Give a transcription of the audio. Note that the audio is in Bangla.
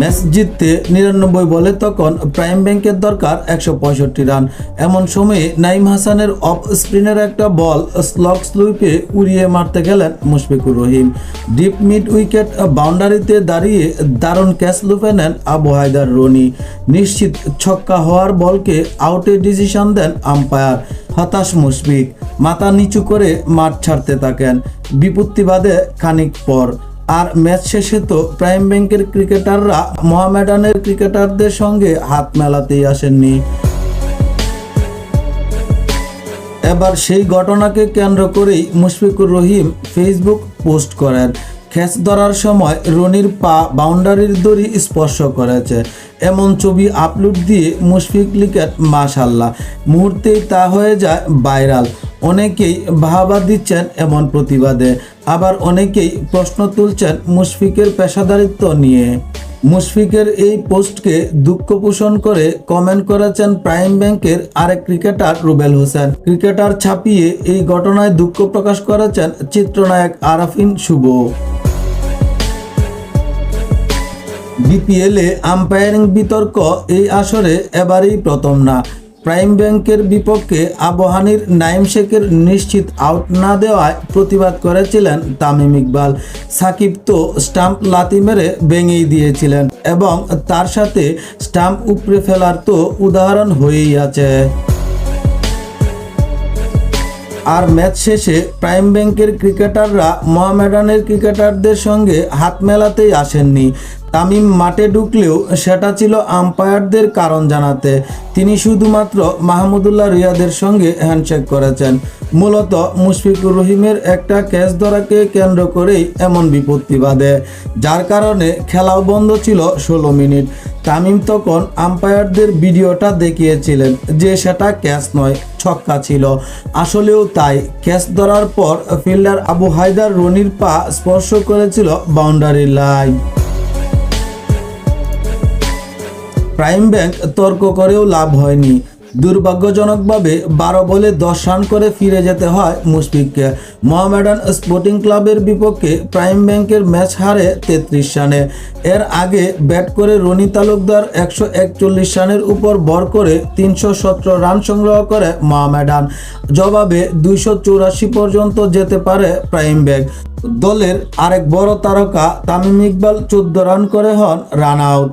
ম্যাচ জিততে নিরানব্বই বলে তখন প্রাইম ব্যাংকের দরকার একশো পঁয়ষট্টি রান। এমন সময়ে নাইম হাসানের অফ স্পিনের একটা বল স্লক স্লুইপে উড়িয়ে মারতে গেলেন Mushfiqur Rahim. Deep mid wicket বাউন্ডারিতে দাঁড়িয়ে দারুণ ক্যাচ লুপে নেন আবু হায়দার রনি। নিশ্চিত ছক্কা হওয়ার বলকে আউটে ডিসিশন দেন আম্পায়ার হতাশ মুশফিক। মাথা নিচু করে মাঠ ছাড়তে থাকেন। বিপত্তি বাদে খানিক পর আর ম্যাচ শেষে তো প্রাইম ব্যাংকের ক্রিকেটাররা মোহামেডানের ক্রিকেটারদের সঙ্গে হাত মেলাতেই আসেননি। এবার সেই ঘটনাকে কেন্দ্র করেই মুশফিকুর রহিম ফেসবুক পোস্ট করেন। খ্যাচ ধরার সময় রনির পা বাউন্ডারির দড়ি স্পর্শ করেছে। এমন ছবি আপলোড দিয়ে মুশফিক লিখেন মাশাল্লাহ মুহূর্তেই তা হয়ে যায় ভাইরাল। অনেকেই বাহাবা দিচ্ছেন এমন প্রতিবাদে। আবার অনেকেই প্রশ্ন তুলছেন মুশফিকের পেশাদারিত্ব নিয়ে। মুশফিকের এই পোস্টকে দুঃখ পোষণ করে কমেন্ট করেছেন প্রাইম ব্যাংকের আরেক ক্রিকেটার রুবেল হোসেন। ক্রিকেটার ছাপিয়ে এই ঘটনায় দুঃখ প্রকাশ করেছেন চিত্রনায়ক আরাফিন শুভ। বিপিএলে আম্পায়ারিং বিতর্ক এই আসরে এবারই প্রথম না। প্রাইম ব্যাংকের বিপক্ষে আবহানির নাইম শেখের নিশ্চিত আউট না দেওয়ায় প্রতিবাদ করেছিলেন তামিম ইকবাল। সাকিব তো স্টাম্প লাতি মেরে ভেঙেই দিয়েছিলেন এবং তার সাথে স্টাম্প উপড়ে ফেলার তো উদাহরণ হয়েই আছে। আর ম্যাচ শেষে প্রাইম ব্যাংকের ক্রিকেটাররা মোহামেডানের ক্রিকেটারদের সঙ্গে হাত মেলাতেই আসেননি। তামিম মাঠে ঢুকলেও সেটা ছিল আম্পায়ারদের কারণ জানাতে। তিনি শুধুমাত্র মাহমুদুল্লাহ রিয়াদের সঙ্গে হ্যান্ডশেক করেছেন। মূলত মুশফিকুর রহিমের একটা ক্যাচ ধরাকে কেন্দ্র করেই এমন বিপত্তি বাঁধে, যার কারণে খেলাও বন্ধ ছিল ষোলো মিনিট। তামিম তখন আম্পায়ারদের ভিডিওটা দেখিয়েছিলেন যে সেটা ক্যাচ নয়, ছক্কা ছিল। আসলেও তাই, ক্যাচ ধরার পর ফিল্ডার আবু হায়দার রনির পা স্পর্শ করেছিল বাউন্ডারি লাইন। প্রাইম ব্যাংক তর্ক করেও লাভ হয়নি। দুর্ভাগ্যজনকভাবে বারো বলে দশ রান করে ফিরে যেতে হয় মুশফিককে। মোহামেডান স্পোর্টিং ক্লাবের বিপক্ষে প্রাইম ব্যাংকের ম্যাচ হারে তেত্রিশ রানে। এর আগে ব্যাট করে রনি তালুকদার একশো একচল্লিশ রানের উপর ভর করে তিনশো সতেরো রান সংগ্রহ করে মোহামেডান। জবাবে দুইশো চৌরাশি পর্যন্ত যেতে পারে প্রাইম ব্যাংক দলের আরেক বড় তারকা তামিম ইকবাল চোদ্দ রান করে হন রান আউট।